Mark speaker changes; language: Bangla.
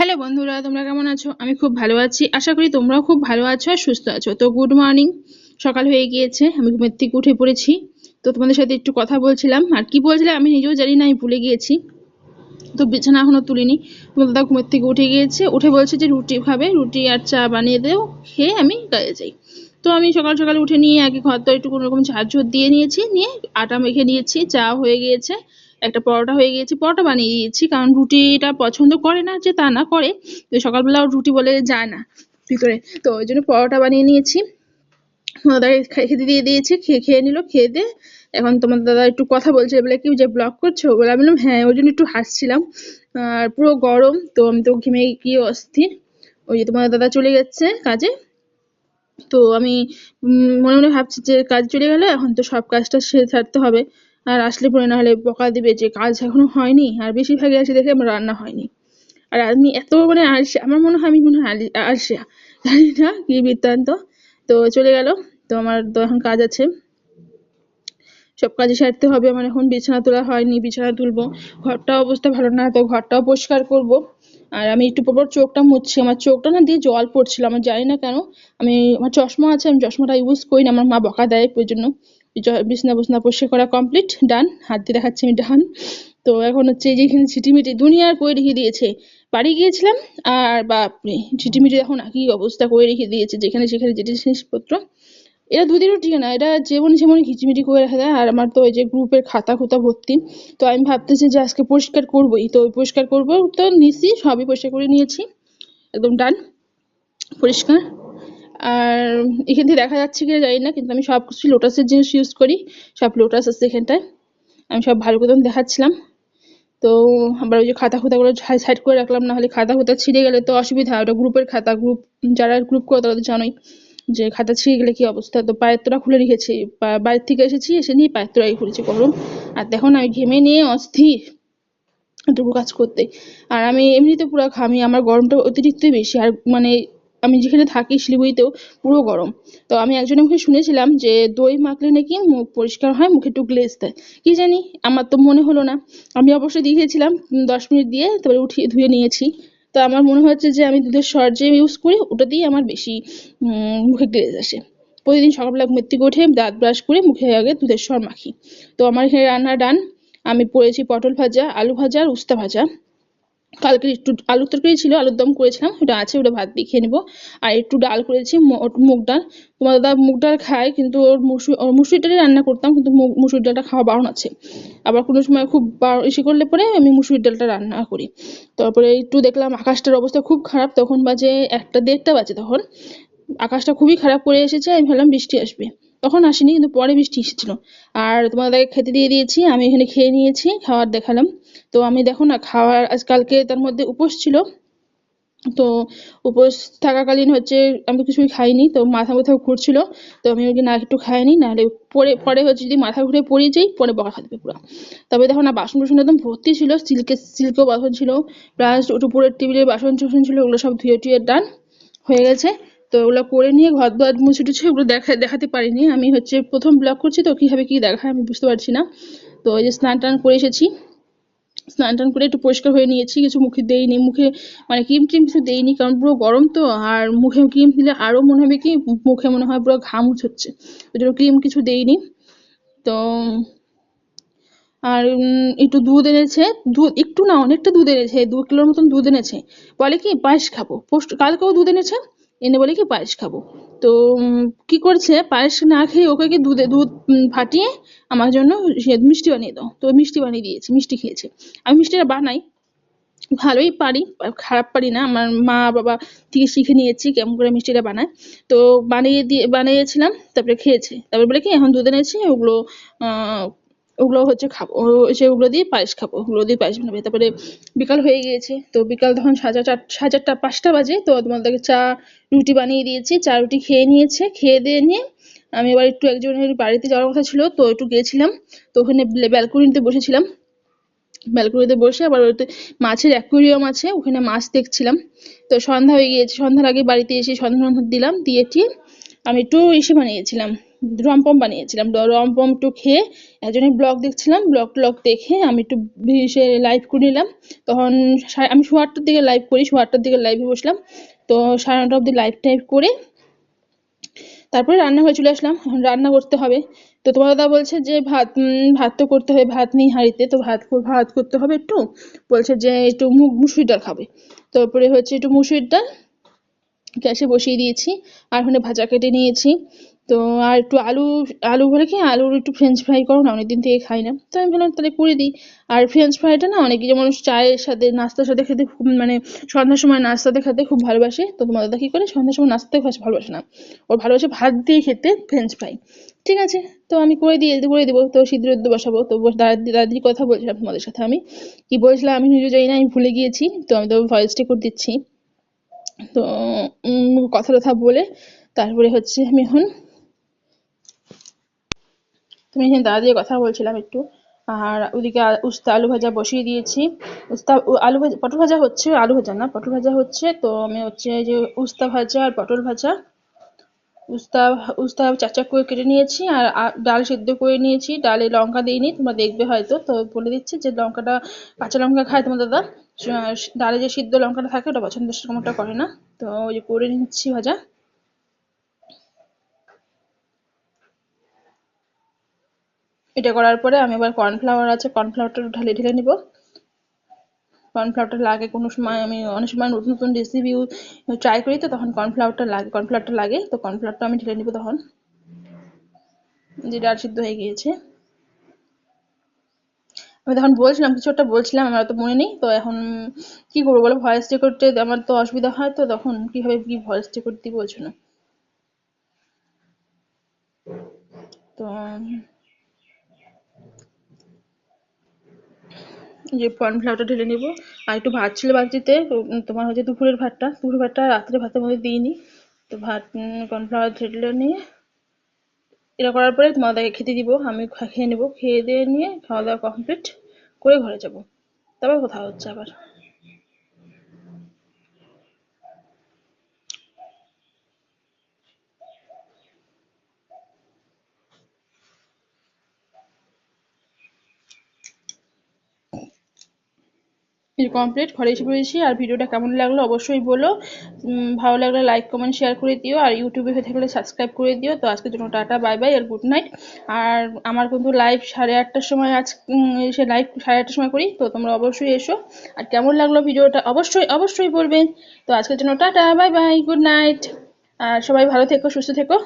Speaker 1: হ্যালো বন্ধুরা, তোমরা কেমন আছো? আমি খুব ভালো আছি। আশা করি তোমরাও খুব ভালো আছো আর সুস্থ আছো। তো গুড মর্নিং সকাল হয়ে গিয়েছে, আমি ঘুমের থেকে উঠে পড়েছি। তো তোমাদের সাথে একটু কথা বলছিলাম। আর কি বলছিলাম আমি নিজেও জানি না, আমি ভুলে গিয়েছি। তো বিছানা এখনও তুলিনি। তোমার দাদা ঘুমের থেকে উঠে গিয়েছে, উঠে বলছে যে রুটি খাবে, রুটি আর চা বানিয়ে দেও, খেয়ে আমি কাজে যাই। তো আমি সকাল সকাল উঠে নিয়ে আগে ঘর তো একটু কোনো রকম ঝাড় ঝোড় দিয়ে নিয়েছি, নিয়ে আটা মেখে নিয়েছি, চা হয়ে গিয়েছে। একটা পরোটা হয়ে গিয়েছে, পরোটা বানিয়ে দিয়েছি, কারণ রুটিটা পছন্দ করে না, যে তা না করে, তো সকালবেলা রুটি বলে যায় না ভিতরে। তো ওই জন্য পরোটা বানিয়ে নিয়েছি। খা- খেতে দিয়ে দিয়েছি খেয়ে খেয়ে নিল, খেয়ে দিয়ে এখন তোমার দাদা একটু কথা বলছে, বলে কি যে ব্লগ করছ? বলে আমি বললাম হ্যাঁ ওই জন্য একটু হাসছিলাম। আর পুরো গরম, তো আমি তো ঘেমে গিয়ে অস্থির। ওই যে তোমার দাদা চলে যাচ্ছে কাজে। তো আমি মনে মনে ভাবছি যে কাজ চলে গেলে এখন তো সব কাজটা সেরে ছাড়তে হবে। আর আসলে পরে না হলে বকা দিবে যে কাজ এখনও হয়নি, আর বেশিরভাগই আসে দেখে আমার রান্না হয়নি। আর আমি এত মানে আলসে আমার মনে হয়, আমি মনে হয় আলি- আলসিয়া জানি না কি বৃত্তান্ত? তো চলে গেল, তো আমার তো এখন কাজ আছে। সব কাজে সারতে হবে আমার এখন বিছানা তোলা হয়নি, বিছানা তুলবো। ঘরটা অবস্থা ভালো না, তো ঘরটাও পরিষ্কার করব। আর আমি একটু পর চোখটা মুছছি আমার চোখটা না দিয়ে জল পড়ছিল, আমার জানি না কেন। আমি, আমার চশমা আছে, আমি চশমাটা ইউজ করি না, আমার মা বকা দেয় ওই জন্য। বিছনা বিছনা পরিষ্কার করা কমপ্লিট ডান হাত দিয়ে দেখাচ্ছি আমি ডান। তো এখন হচ্ছে এই যে এখানে ছিটিমিটি দুনিয়ার করে রেখে দিয়েছে। বাড়ি গিয়েছিলাম, আর বাপরে ছিটিমিটি এখন কি অবস্থা করে রেখে দিয়েছে, যেখানে সেখানে যেটি জিনিসপত্র। এরা দুদিনও ঠিক না এটা যেমন যেমন খিচিমিটি করে রাখা যায় আর আমার তো ওই যে গ্রুপের খাতা খুতা ভর্তি। তো আমি ভাবতেছি যে আজকে পরিষ্কার করবোই। তো পরিষ্কার করব, তো নিছি, সবই পরিষ্কার করে নিয়েছি। একদম ডান পরিষ্কার। আর এখান থেকে দেখা যাচ্ছে কিনা জানি না, কিন্তু আমি সব কিছু লোটাসের জিনিস ইউজ করি। সব লোটাস আছে এখানটায়। আমি সব ভালো করে দেখাচ্ছিলাম। তো আবার ওই যে খাতা খুতাগুলো সাইড করে রাখলাম না হলে খাতা খুতা ছিঁড়ে গেলে তো অসুবিধা। হয় ওটা গ্রুপের খাতা গ্রুপ যারা গ্রুপ করে তারা তো জানোই যে খাতা ছিঁড়ে গেলে কি অবস্থা। তো পায়ের তোরা খুলে রেখেছি। বাইরে থেকে এসেছি, এসে নিয়ে পায়ের তোরাই খুলেছি গরম। আর দেখুন আমি ঘেমে নিয়ে অস্থির এটুকু কাজ করতে। আর আমি এমনিতে পুরো ঘামি, আমার গরমটা অতিরিক্তই বেশি। আর মানে আমি যেখানে থাকি শিলিগুড়িতেও পুরো গরম। তো আমি একজনের মুখে শুনেছিলাম যে দই মাখলে নাকি মুখ পরিষ্কার হয়, মুখে একটু গ্লেজ দেয়। কি জানি? আমার তো মনে হলো না। আমি অবশ্যই দিয়েছিলাম দশ মিনিট দিয়ে তারপরে উঠিয়ে ধুয়ে নিয়েছি। তো আমার মনে হচ্ছে যে আমি দুধের সর যে ইউজ করি, ওটা দিয়ে আমার বেশি মুখে গ্লেজ আসে। প্রতিদিন সকালবেলা ঘুমের থেকে উঠে দাঁত ব্রাশ করে মুখে আগে দুধের সর মাখি। তো আমার এখানে রান্না ডান আমি পড়েছি পটল ভাজা, আলু ভাজা আর উস্তা ভাজা। কালকে একটু আলুর তরকারি ছিল, আলুর দম করেছিলাম, ওটা আছে, ওটা ভাত দিয়ে খেয়ে নেব। আর একটু ডাল করেছি মুগ ডাল। তোমার দাদা মুগ ডাল খায়, কিন্তু ওর মুসুর মুসুর ডালই রান্না করতাম, কিন্তু মুসুর ডালটা খাওয়া বারণ আছে। আবার কোনো সময় খুব ইসে করলে পরে আমি মুসুর ডালটা রান্না করি। তারপরে একটু দেখলাম আকাশটার অবস্থা খুব খারাপ, তখন বাজে একটা দেড়টা বাজে তখন। আকাশটা খুবই খারাপ করে এসেছে, আমি ভাবলাম বৃষ্টি আসবে। তখন আসেনি, কিন্তু পরে বৃষ্টি এসেছিল। আর তোমার দাদাকে খেতে দিয়ে দিয়েছি, আমি এখানে খেয়ে নিয়েছি, খাবার দেখালাম। তো আমি দেখো না খাওয়ার আজ কালকে তার মধ্যে উপোস ছিল। তো উপোস থাকাকালীন হচ্ছে আমি কিছুই খাইনি, তো মাথা কোথাও ঘুরছিল। তো আমি ওই না, একটু খাইনি নাহলে পরে পরে হচ্ছে যদি মাথা ঘুরে পড়ে যাই, পরে বকা খাবে পুরো। তবে দেখো না বাসন টাসন একদম ভর্তি ছিল সিল্কের সিল্কও বাসন ছিল, প্লাস উপরের টেবিলের বাসন টাসন ছিল, ওগুলো সব ধুয়ে টুয়ে ডান হয়ে গেছে। তো ওগুলো করে নিয়ে ঘর দোয়ার মুছে টুছে ওগুলো দেখা দেখাতে পারিনি। আমি হচ্ছে প্রথম ব্লগ করছি তো কীভাবে কি দেখায় আমি বুঝতে পারছি না। তো ওই যে স্নান টান করে এসেছি। স্নান টান করে একটু পরিষ্কার হয়ে নিয়েছি। কিছু মুখে দেইনি। মুখে মানে ক্রিম টিম কিছু দেইনি কারণ পুরো গরম তো। আর মুখে ক্রিম দিলে আরও মনে হবে কি মুখে মনে হয় পুরো ঘাম হচ্ছে ওই জন্য ক্রিম কিছু দেইনি। তো আর একটু দুধ এনেছে। দুধ একটু না, অনেকটা দুধ এনেছে। দু কিলোর মতন দুধ এনেছে। বলে কি পায়েস খাব। পোস্ট কালকেও দুধ এনেছে। এনে বলে কি পায়েস খাব। তো কি করছে? পায়েস না খেয়ে ওকে কি দুধে, দুধ ফাটিয়ে আমার জন্য মিষ্টি বানিয়ে দাও। তো মিষ্টি বানিয়ে দিয়েছি, মিষ্টি খেয়েছে। আমি মিষ্টিটা বানাই, ভালোই পারি খারাপ পারি না। আমার মা, বাবা থেকে শিখে নিয়েছি কেমন করে মিষ্টিটা বানায়। তো বানিয়ে দিয়ে, বানিয়েছিলাম, তারপরে খেয়েছে। তারপরে বলে কি, এখন দুধ এনেছি, ওগুলো ওগুলো হচ্ছে খাব। সে ওগুলো দিয়ে পায়েস খাব। ওগুলো দিয়ে পায়েস বানাবে। তারপরে বিকাল হয়ে গিয়েছে। তো বিকাল তখন সাজা চার, সাড়ে চারটা, পাঁচটা বাজে। তো তোমাদেরকে চা, রুটি বানিয়ে দিয়েছি। চা, রুটি খেয়ে নিয়েছে। খেয়ে দিয়ে নিয়ে আমি এবার একটু একজনের বাড়িতে যাওয়ার কথা ছিল। তো একটু গিয়েছিলাম। তো ওখানে ব্যালকনিতে বসেছিলাম। ব্যালকনিতে বসে আবার ওতে মাছের অ্যাকুরিয়াম আছে। ওখানে মাছ দেখছিলাম। তো সন্ধ্যা হয়ে গিয়েছে। সন্ধ্যার আগে বাড়িতে এসে সন্ধ্যা দিলাম। দিয়ে আমি একটু ইসে বানিয়েছিলাম। রমপম বানিয়েছিলাম। রমপম একটু খেয়ে একজনের ব্লগ দেখছিলাম, ব্লগ ট্লগ দেখে আমি একটু সে লাইভ করে নিলাম। তখন আমি সোয়া আটটার দিকে লাইভ করি, সোয়া আটটার দিকে লাইভে বসলাম। তো সাড়ে নটা অবধি লাইভ টাইভ করে তারপরে রান্নাঘরে চলে আসলাম। রান্না করতে হবে। তো তোমার দাদা বলছে যে ভাত ভাত তো করতে হবে, ভাত নেই হাঁড়িতে। তো ভাত ভাত করতে হবে একটু। বলছে যে একটু মুগ মুসুরি ডাল খাবে। তারপরে হচ্ছে একটু মুসুরির ডাল, গ্যাসে বসিয়ে দিয়েছি। আর ওখানে ভাজা কেটে নিয়েছি। তো আর একটু আলু আলু ভরে কি আলুর একটু ফ্রেঞ্চ ফ্রাই করো না, অনেকদিন থেকে খাই না। তো আমি ভাবলাম তাহলে করে দিই। আর ফ্রেঞ্চ ফ্রাইটা না অনেকে যেমন চায়ের সাথে, নাস্তার সাথে খেতে খুব মানে সন্ধ্যার সময় নাস্তাতে খেতে খুব ভালোবাসে। তো তোমার দাদা কী করে? সন্ধ্যার সময় নাস্তাতে ভালোবাসে না। ওর ভালোবাসে ভাত দিয়ে খেতে ফ্রেঞ্চ ফ্রাই ঠিক আছে, তো আমি করে দিয়ে, করে দেবো। তো সিদ্ধ সিদ্ধ বসাবো। তো দাদি, দাদির কথা বলছিলাম তোমাদের সাথে আমি। কি বলছিলাম? আমি নিজে জানি না, আমি ভুলে গিয়েছি। তো আমি তো ভয়েস রেকর্ড দিচ্ছি। তো কথা টথা বলে। তারপরে হচ্ছে আমি এখন তুমি এখানে দাদা দিয়ে কথা বলছিলাম একটু। আর ওদিকে উস্তা আলু ভাজা বসিয়ে দিয়েছি। উস্তা আলু ভাজা পটল ভাজা হচ্ছে আলু ভাজা না, পটল ভাজা হচ্ছে তো আমি হচ্ছে যে উস্তা ভাজা আর পটল ভাজা। উস্তা উস্তা চার চাক করে কেটে নিয়েছি আর ডাল সেদ্ধ করে নিয়েছি। ডালে লঙ্কা দিইনি, তোমরা দেখবে হয়তো। তো বলে দিচ্ছি যে লঙ্কাটা কাঁচা লঙ্কা খায় তোমার দাদা। ডালে যে সিদ্ধ লঙ্কাটা থাকে ওটা পছন্দ সেরকম ওটা করে না। তো ওই যে করে নিচ্ছি ভাজা। এটা করার পরে আমি এবার কর্নফ্লাওয়ার আছে কর্নফ্লাওয়ারটা ঢালে ঢেলে নিব। কর্নফ্লাওয়ারটা লাগে কোনো সময় আমি, অনেক সময় নতুন নতুন রেসিপি ট্রাই করি তো, তখন কর্নফ্লাওয়ারটা লাগে কর্নফ্লাওয়ারটা লাগে, তো কর্নফ্লাওয়ারটা আমি ঢেলে নিব তখন। যে ডাল সিদ্ধ হয়ে গিয়েছে। আমি তখন বলছিলাম, কিছু একটা বলছিলাম, আমার তো মনে নেই, তো এখন কি করব বলো ভয়েস করতে আমার তো অসুবিধা হয়, তো তখন কীভাবে কি ভয়েস রেকর্ড বলছো না তো যে কর্নফ্লাওয়ারটা ঢেলে নেব। আর একটু ভাত ছিল বালতিতে তোমার হচ্ছে দুপুরের ভাতটা। দুপুরের ভাতটা রাত্রে ভাতের মধ্যে দিইনি তো ভাত কর্নফ্লাওয়ার ঢেলে নিয়ে এটা করার পরে তোমার দাদাকে খেতে দিব। আমি খেয়ে নেব। খেয়ে দিয়ে নিয়ে খাওয়া দাওয়া কমপ্লিট করে ঘরে যাব। তারপর কথা হচ্ছে আবার। কমপ্লিট ঘরে এসে পড়েছি। আর ভিডিওটা কেমন লাগল অবশ্যই বলো। ভালো লাগলে লাইক কমেন্ট শেয়ার করে দিও। আর ইউটিউবে হয়ে থাকলে সাবস্ক্রাইব করে দিও। তো আজকের জন্য টাটা বাই বাই আর গুড নাইট আর আমার কিন্তু লাইভ সাড়ে আটটার সময় আজ এসে লাইভ সাড়ে আটটার সময় করি। তো তোমরা অবশ্যই এসো। আর কেমন লাগল ভিডিওটা অবশ্যই অবশ্যই বলবে তো আজকের জন্য ta ta bye bye good night আর সবাই ভালো থেকো, সুস্থ থেকো।